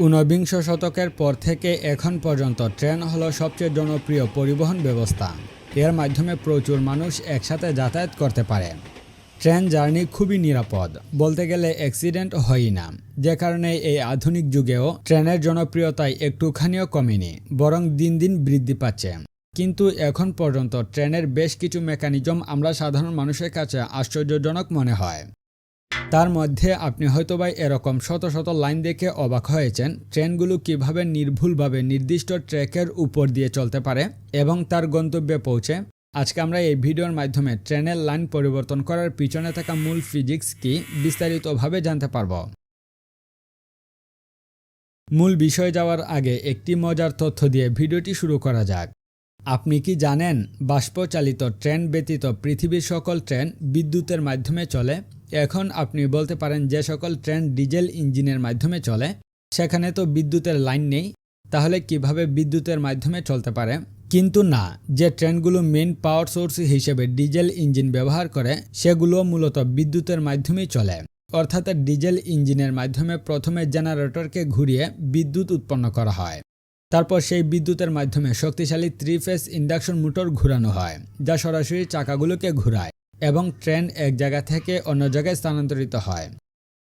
ঊনবিংশ শতকের পর থেকে এখন পর্যন্ত ট্রেন হলো সবচেয়ে জনপ্রিয় পরিবহন ব্যবস্থা। এর মাধ্যমে প্রচুর মানুষ একসাথে যাতায়াত করতে পারে। ট্রেন জার্নি খুবই নিরাপদ, বলতে গেলে অ্যাক্সিডেন্ট হয়ই না। যে কারণে এই আধুনিক যুগেও ট্রেনের জনপ্রিয়তায় একটুখানিও কমেনি, বরং দিন দিন বৃদ্ধি পাচ্ছে। কিন্তু এখন পর্যন্ত ট্রেনের বেশ কিছু মেকানিজম আমরা সাধারণ মানুষের কাছে আশ্চর্যজনক মনে হয়। তার মধ্যে আপনি হয়তোবা এরকম শত শত লাইন দেখে অবাক হয়েছেন, ট্রেনগুলো কীভাবে নির্ভুলভাবে নির্দিষ্ট ট্র্যাকের উপর দিয়ে চলতে পারে এবং তার গন্তব্যে পৌঁছে। আজকে আমরা এই ভিডিওর মাধ্যমে ট্রেনের লাইন পরিবর্তন করার পিছনে থাকা মূল ফিজিক্স কি বিস্তারিতভাবে জানতে পারব। মূল বিষয় যাওয়ার আগে একটি মজার তথ্য দিয়ে ভিডিওটি শুরু করা যাক। আপনি কি জানেন, বাষ্পচালিত ট্রেন ব্যতীত পৃথিবীর সকল ট্রেন বিদ্যুতের মাধ্যমে চলে? এখন আপনি বলতে পারেন যে সকল ট্রেন ডিজেল ইঞ্জিনের মাধ্যমে চলে, সেখানে তো বিদ্যুতের লাইন নেই, তাহলে কীভাবে বিদ্যুতের মাধ্যমে চলতে পারে? কিন্তু না, যে ট্রেনগুলো মেন পাওয়ার সোর্স হিসেবে ডিজেল ইঞ্জিন ব্যবহার করে, সেগুলো মূলত বিদ্যুতের মাধ্যমেই চলে। অর্থাৎ ডিজেল ইঞ্জিনের মাধ্যমে প্রথমে জেনারেটরকে ঘুরিয়ে বিদ্যুৎ উৎপন্ন করা হয়। তারপর সেই বিদ্যুতের মাধ্যমে শক্তিশালী থ্রি ফেস ইন্ডাকশন মোটর ঘুরানো হয়, যা সরাসরি চাকাগুলোকে ঘুরায়। এবং ট্রেন এক জায়গা থেকে অন্য জায়গায় স্থানান্তরিত হয়।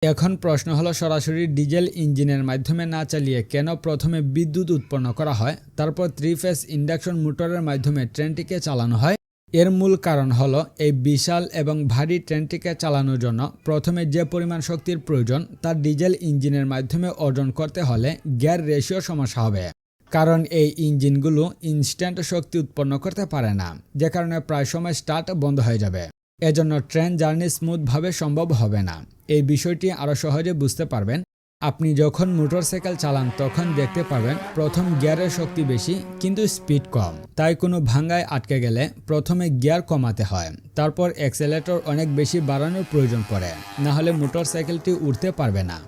এখন প্রশ্ন হলো, সরাসরি ডিজেল ইঞ্জিনের মাধ্যমে না চালিয়ে কেন প্রথমে বিদ্যুৎ উৎপন্ন করা হয়, তারপর থ্রি ফেস ইন্ডাকশন মোটরের মাধ্যমে ট্রেনটিকে চালানো হয়? এর মূল কারণ হলো, এই বিশাল এবং ভারী ট্রেনটিকে চালানোর জন্য প্রথমে যে পরিমাণ শক্তির প্রয়োজন, তা ডিজেল ইঞ্জিনের মাধ্যমে অর্জন করতে হলে গ্যার রেশিও সমস্যা হবে। কারণ এই ইঞ্জিনগুলো ইনস্ট্যান্ট শক্তি উৎপন্ন করতে পারে না, যে কারণে প্রায় সময় স্টার্ট বন্ধ হয়ে যাবে। এজন্য ট্রেন জার্নি স্মুথভাবে সম্ভব হবে না। এই বিষয়টি আরও সহজে বুঝতে পারবেন। আপনি যখন মোটরসাইকেল চালান, তখন দেখতে পাবেন প্রথম গিয়ারের শক্তি বেশি, কিন্তু স্পিড কম। তাই কোনো ভাঙ্গায় আটকে গেলে প্রথমে গিয়ার কমাতে হয়, তারপর অ্যাক্সেলেটর অনেক বেশি বাড়ানোর প্রয়োজন পড়ে, না হলে মোটরসাইকেলটি উঠতে পারবে না।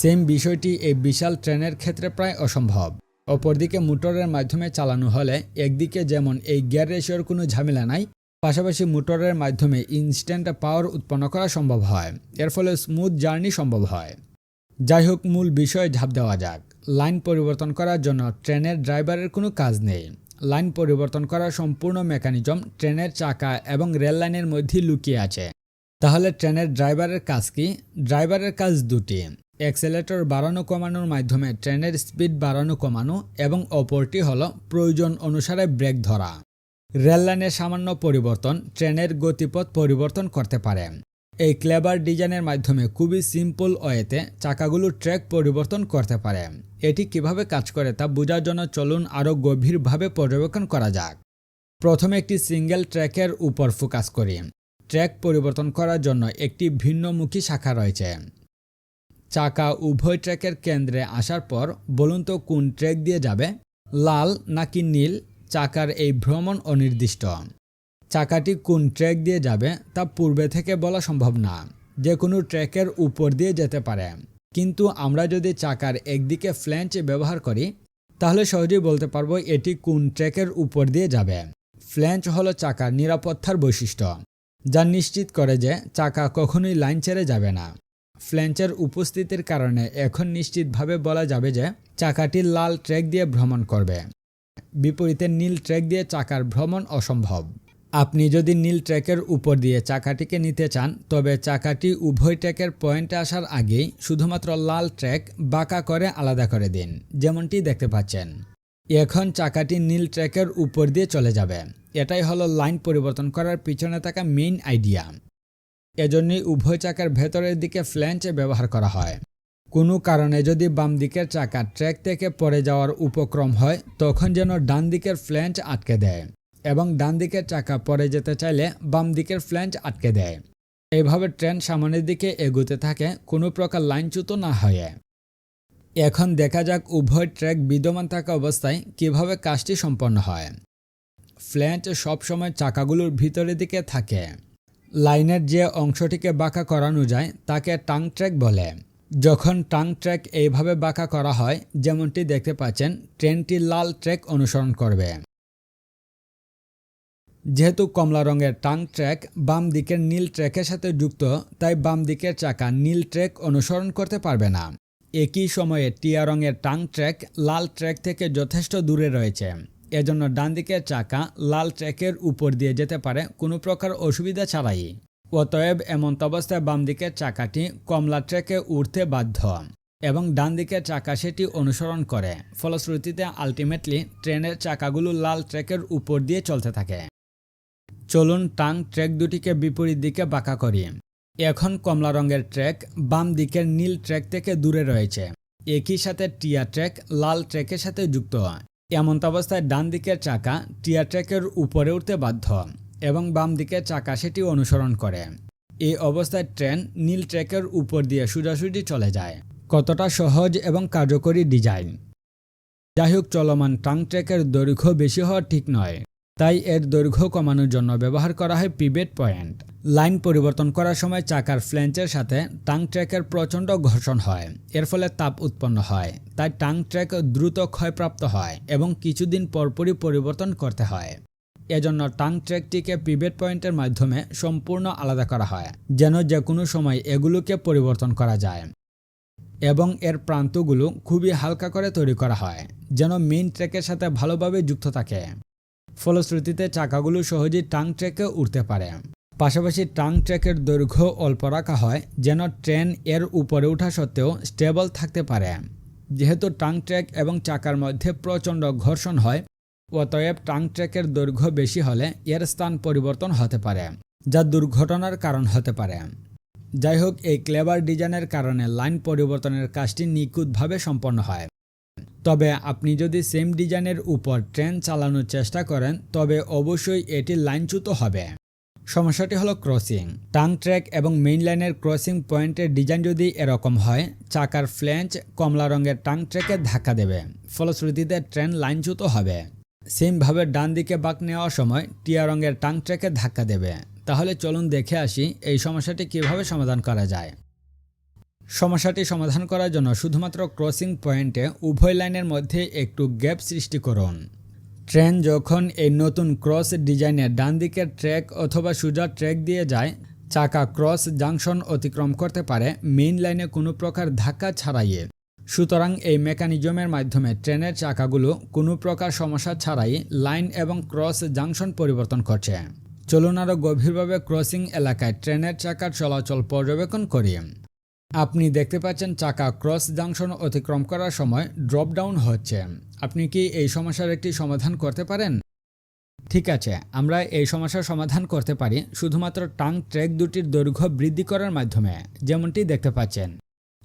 সেম বিষয়টি এই বিশাল ট্রেনের ক্ষেত্রে প্রায় অসম্ভব। অপরদিকে মোটরের মাধ্যমে চালানো হলে একদিকে যেমন এই গিয়ার রেশিওর কোনো ঝামেলা নাই, পাশাপাশি মোটরের মাধ্যমে ইনস্ট্যান্ট পাওয়ার উৎপন্ন করা সম্ভব হয়। এর ফলে স্মুথ জার্নি সম্ভব হয়। যাই হোক, মূল বিষয়ে ঝাঁপ দেওয়া যাক। লাইন পরিবর্তন করার জন্য ট্রেনের ড্রাইভারের কোনো কাজ নেই। লাইন পরিবর্তন করার সম্পূর্ণ মেকানিজম ট্রেনের চাকা এবং রেল লাইনের মধ্যেই লুকিয়ে আছে। তাহলে ট্রেনের ড্রাইভারের কাজ কি? ড্রাইভারের কাজ দুটি। অ্যাক্সেলেটর বাড়ানো কমানোর মাধ্যমে ট্রেনের স্পিড বাড়ানো কমানো এবং অপরটি হল প্রয়োজন অনুসারে ব্রেক ধরা। রেল লাইনের সামান্য পরিবর্তন ট্রেনের গতিপথ পরিবর্তন করতে পারে। এই ক্লেবার ডিজাইনের মাধ্যমে খুবই সিম্পল ওয়েতে চাকাগুলো ট্র্যাক পরিবর্তন করতে পারে। এটি কীভাবে কাজ করে তা বোঝার জন্য চলুন আরও গভীরভাবে পর্যবেক্ষণ করা যাক। প্রথমে একটি সিঙ্গেল ট্র্যাকের উপর ফোকাস করি। ট্র্যাক পরিবর্তন করার জন্য একটি ভিন্নমুখী শাখা রয়েছে। চাকা উভয় ট্র্যাকের কেন্দ্রে আসার পর বলুন তো কোন ট্র্যাক দিয়ে যাবে? লাল নাকি নীল? চাকার এই ভ্রমণ অনির্দিষ্ট। চাকাটি কোন ট্র্যাক দিয়ে যাবে তা পূর্বে থেকে বলা সম্ভব না। যে কোনো ট্র্যাকের উপর দিয়ে যেতে পারে। কিন্তু আমরা যদি চাকার একদিকে ফ্ল্যাঞ্চ ব্যবহার করি, তাহলে সহজেই বলতে পারব এটি কোন ট্র্যাকের উপর দিয়ে যাবে। ফ্ল্যাঞ্চ হলো চাকার নিরাপত্তার বৈশিষ্ট্য, যা নিশ্চিত করে যে চাকা কখনোই লাইন ছেড়ে যাবে না। ফ্ল্যাঞ্চের উপস্থিতির কারণে এখন নিশ্চিতভাবে বলা যাবে যে চাকাটি লাল ট্র্যাক দিয়ে ভ্রমণ করবে। বিপরীতে নীল ট্র্যাক দিয়ে চাকার ভ্রমণ অসম্ভব। আপনি যদি নীল ট্র্যাকের উপর দিয়ে চাকাটিকে নিতে চান, তবে চাকাটি উভয় ট্র্যাকের পয়েন্টে আসার আগেই শুধুমাত্র লাল ট্র্যাক বাঁকা করে আলাদা করে দিন, যেমনটি দেখতে পাচ্ছেন। এখন চাকাটি নীল ট্র্যাকের উপর দিয়ে চলে যাবে। এটাই হলো লাইন পরিবর্তন করার পিছনে থাকা মেইন আইডিয়া এজন্যই উভয় চাকার ভেতরের দিকে ফ্ল্যাঞ্চ ব্যবহার করা হয়। কোনো কারণে যদি বাম দিকের চাকা ট্র্যাক থেকে পড়ে যাওয়ার উপক্রম হয়, তখন যেন ডান দিকের ফ্ল্যাঞ্চ আটকে দেয় এবং ডান দিকের চাকা পরে যেতে চাইলে বাম দিকের ফ্ল্যাঞ্চ আটকে দেয়। এইভাবে ট্রেন সামনের দিকে এগোতে থাকে, কোনো প্রকার লাইনচ্যুত না হয়ে। এখন দেখা যাক উভয় ট্র্যাক বিদ্যমান থাকা অবস্থায় কীভাবে কাজটি সম্পন্ন হয়। ফ্ল্যাঞ্চ সবসময় চাকাগুলোর ভিতরের দিকে থাকে। লাইনের যে অংশটিকে বাঁকা করানো যায়, তাকে টাং ট্র্যাক বলে। যখন টাং ট্র্যাক এইভাবে বাঁকা করা হয়, যেমনটি দেখতে পাচ্ছেন, ট্রেনটি লাল ট্র্যাক অনুসরণ করবে। যেহেতু কমলা রঙের টাং ট্র্যাক বাম দিকের নীল ট্র্যাকের সাথে যুক্ত, তাই বাম দিকের চাকা নীল ট্র্যাক অনুসরণ করতে পারবে না। একই সময়ে টিয়া রঙের টাং ট্র্যাক লাল ট্র্যাক থেকে যথেষ্ট দূরে রয়েছে। এজন্য ডান দিকের চাকা লাল ট্র্যাকের উপর দিয়ে যেতে পারে কোনো প্রকার অসুবিধা ছাড়াই। অতএব এমন অবস্থায় বাম দিকের চাকাটি কমলা ট্র্যাকে উঠতে বাধ্য এবং ডান দিকের চাকা সেটি অনুসরণ করে। ফলশ্রুতিতে আলটিমেটলি ট্রেনের চাকাগুলো লাল ট্র্যাকের উপর দিয়ে চলতে থাকে। চলুন টাং ট্র্যাক দুটিকে বিপরীত দিকে বাঁকা করি। এখন কমলা রঙের ট্র্যাক বাম দিকের নীল ট্র্যাক থেকে দূরে রয়েছে। একই সাথে টিয়া ট্র্যাক লাল ট্র্যাকের সাথে যুক্ত। এমন অবস্থায় ডান দিকের চাকা টিয়ার ট্র্যাকের উপরে উঠতে বাধ্য এবং বাম দিকের চাকা সেটি অনুসরণ করে। এই অবস্থায় ট্রেন নীল ট্র্যাকের উপর দিয়ে সোজাসুজি চলে যায়। কতটা সহজ এবং কার্যকরী ডিজাইন। যাই হোক চলমান টাং ট্র্যাকের দৈর্ঘ্য বেশি হওয়া ঠিক নয়। তাই এর দৈর্ঘ্য কমানোর জন্য ব্যবহার করা হয় পিবেট পয়েন্ট। লাইন পরিবর্তন করার সময় চাকার ফ্ল্যাঞ্চের সাথে টাং ট্র্যাকের প্রচণ্ড ঘর্ষণ হয়। এর ফলে তাপ উৎপন্ন হয়, তাই টাং ট্র্যাক দ্রুত ক্ষয়প্রাপ্ত হয় এবং কিছুদিন পরপরই পরিবর্তন করতে হয়। এজন্য টাং ট্র্যাকটিকে পিবেট পয়েন্টের মাধ্যমে সম্পূর্ণ আলাদা করা হয়, যেন যে কোনো সময় এগুলোকে পরিবর্তন করা যায়। এবং এর প্রান্তগুলো খুবই হালকা করে তৈরি করা হয়, যেন মেইন ট্র্যাকের সাথে ভালোভাবে যুক্ত থাকে। ফলশ্রুতিতে চাকাগুলো সহজেই টাং ট্র্যাকে উঠতে পারে। পাশাপাশি টাং ট্র্যাকের দৈর্ঘ্য অল্প রাখা হয়, যেন ট্রেন এর উপরে ওঠা সত্ত্বেও স্টেবল থাকতে পারে। যেহেতু টাং ট্র্যাক এবং চাকার মধ্যে প্রচণ্ড ঘর্ষণ হয়, অতএব টাং ট্র্যাকের দৈর্ঘ্য বেশি হলে এর স্থান পরিবর্তন হতে পারে, যা দুর্ঘটনার কারণ হতে পারে। যাই হোক, এই ক্লেভার ডিজাইনের কারণে লাইন পরিবর্তনের কাজটি নিখুঁতভাবে সম্পন্ন হয়। তবে আপনি যদি সেম ডিজাইনের উপর ট্রেন চালানোর চেষ্টা করেন, তবে অবশ্যই এটি লাইনচ্যুত হবে। সমস্যাটি হলো ক্রসিং টাং ট্র্যাক এবং মেইন লাইনের ক্রসিং পয়েন্টের ডিজাইন যদি এরকম হয়, চাকার ফ্ল্যাঞ্চ কমলা রঙের টাং ট্র্যাকে ধাক্কা দেবে। ফলশ্রুতিতে ট্রেন লাইনচ্যুত হবে। সেমভাবে ডান দিকে বাঁক নেওয়ার সময় টিয়া রঙের টাং ট্র্যাকে ধাক্কা দেবে। তাহলে চলুন দেখে আসি এই সমস্যাটি কীভাবে সমাধান করা যায়। সমস্যাটি সমাধান করার জন্য শুধুমাত্র ক্রসিং পয়েন্টে উভয় লাইনের মধ্যে একটু গ্যাপ সৃষ্টি করুন। ট্রেন যখন এই নতুন ক্রস ডিজাইনের ডান দিকের ট্র্যাক অথবা সোজা ট্র্যাক দিয়ে যায়, চাকা ক্রস জাংশন অতিক্রম করতে পারে মেইন লাইনে কোনো প্রকার ধাক্কা ছাড়াইয়ে। সুতরাং এই মেকানিজমের মাধ্যমে ট্রেনের চাকাগুলো কোনো প্রকার সমস্যা ছাড়াই লাইন এবং ক্রস জাংশন পরিবর্তন করছে। চলুন আরও গভীরভাবে ক্রসিং এলাকায় ট্রেনের চাকার চলাচল পর্যবেক্ষণ করি। আপনি দেখতে পাচ্ছেন চাকা ক্রস জাংশন অতিক্রম করার সময় ড্রপ ডাউন হচ্ছে। আপনি কি এই সমস্যার একটি সমাধান করতে পারেন? ঠিক আছে, আমরা এই সমস্যার সমাধান করতে পারি শুধুমাত্র টাং ট্র্যাক দুটির দৈর্ঘ্য বৃদ্ধি করার মাধ্যমে, যেমনটি দেখতে পাচ্ছেন।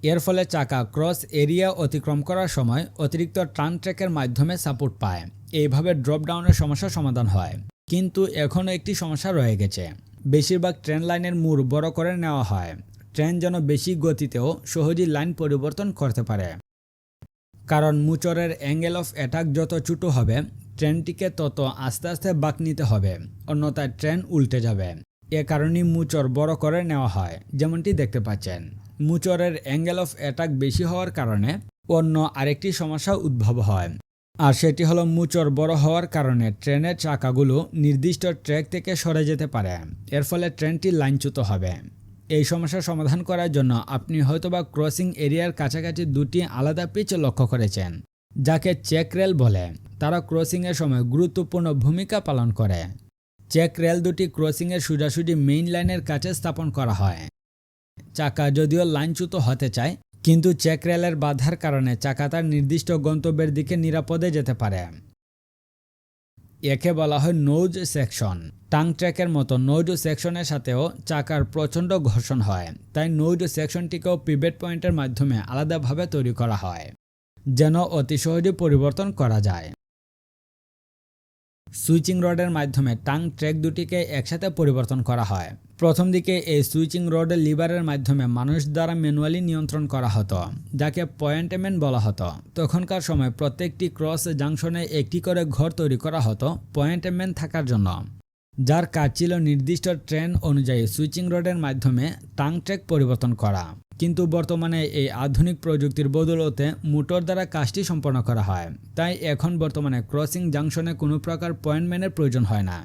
এর ফলে চাকা ক্রস এরিয়া অতিক্রম করার সময় অতিরিক্ত টান ট্র্যাকের মাধ্যমে সাপোর্ট পায়। এইভাবে ড্রপ ডাউনের সমস্যার সমাধান হয়। কিন্তু এখনও একটি সমস্যা রয়ে গেছে। বেশিরভাগ ট্রেন লাইনের মুর বড় করে নেওয়া হয়। ট্রেন যেন বেশি গতিতেও সহজেই লাইন পরিবর্তন করতে পারে। কারণ মুচরের অ্যাঙ্গেল অফ অ্যাটাক যত ছোটো হবে, ট্রেনটিকে তত আস্তে আস্তে বাঁক নিতে হবে, অন্যথায় ট্রেন উল্টে যাবে। এ কারণেই মুচর বড় করে নেওয়া হয়, যেমনটি দেখতে পাচ্ছেন। মুচরের অ্যাঙ্গেল অফ অ্যাটাক বেশি হওয়ার কারণে অন্য আরেকটি সমস্যা উদ্ভব হয়, আর সেটি হলো মুচর বড় হওয়ার কারণে ট্রেনের চাকাগুলো নির্দিষ্ট ট্র্যাক থেকে সরে যেতে পারে। এর ফলে ট্রেনটি লাইনচ্যুত হবে। এই সমস্যার সমাধান করার জন্য আপনি হয়তোবা ক্রসিং এরিয়ার কাছাকাছি দুটি আলাদা পিচ লক্ষ্য করেছেন, যাকে চেক রেল বলে। তারা ক্রসিংয়ের সময় গুরুত্বপূর্ণ ভূমিকা পালন করে। চেক রেল দুটি ক্রসিংয়ের সোজাসুজি মেইন লাইনের কাছে স্থাপন করা হয়। চাকা যদিও লাইনচ্যুত হতে চায়, কিন্তু চেক রেলের বাধার কারণে চাকা তার নির্দিষ্ট গন্তব্যের দিকে নিরাপদে যেতে পারে। একে বলা হয় নোজ সেকশন। টাং ট্র্যাকের মতো নোড সেকশনের সাথেও চাকার প্রচণ্ড ঘর্ষণ হয়। তাই নোড সেকশনটিকেও পিভেট পয়েন্টের মাধ্যমে আলাদাভাবে তৈরি করা হয়, যেন অতি সহজে পরিবর্তন করা যায়। সুইচিং রডের মাধ্যমে টাং ট্র্যাক দুটিকে একসাথে পরিবর্তন করা হয়। প্রথম দিকে এই সুইচিং রডের লিভারের মাধ্যমে মানুষ দ্বারা ম্যানুয়ালি নিয়ন্ত্রণ করা হতো, যাকে পয়েন্টমেন্ট বলা হতো। তখনকার সময় প্রত্যেকটি ক্রস জাংশনে একটি করে ঘর তৈরি করা হতো পয়েন্টমেন্ট থাকার জন্য। যার কাজ ছিল নির্দিষ্ট ট্রেন অনুযায়ী সুইচিং রডের মাধ্যমে টাং ট্র্যাক পরিবর্তন করা। কিন্তু বর্তমানে এই আধুনিক প্রযুক্তির বদলতে মোটর দ্বারা কাজটি সম্পন্ন করা হয়। তাই এখন বর্তমানে ক্রসিং জাংশনে কোনো প্রকার পয়েন্টম্যানের প্রয়োজন হয় না।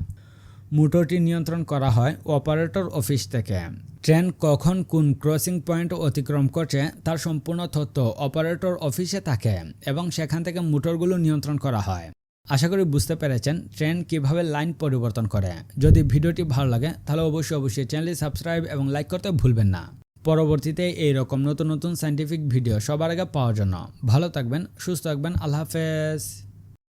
মোটরটি নিয়ন্ত্রণ করা হয় অপারেটর অফিস থেকে। ট্রেন কখন কোন ক্রসিং পয়েন্ট অতিক্রম করছে তার সম্পূর্ণ তথ্য অপারেটর অফিসে থাকে এবং সেখান থেকে মোটরগুলো নিয়ন্ত্রণ করা হয়। আশা করি বুঝতে পেরেছেন ট্রেন কীভাবে লাইন পরিবর্তন করে। যদি ভিডিওটি ভালো লাগে তাহলে অবশ্যই অবশ্যই চ্যানেলটি সাবস্ক্রাইব এবং লাইক করতে ভুলবেন না। পরবর্তীতে এই রকম নতুন নতুন সাইন্টিফিক ভিডিও সবার আগে পাওয়ার জন্য। ভালো থাকবেন, সুস্থ থাকবেন, আল্লাহ হাফেজ।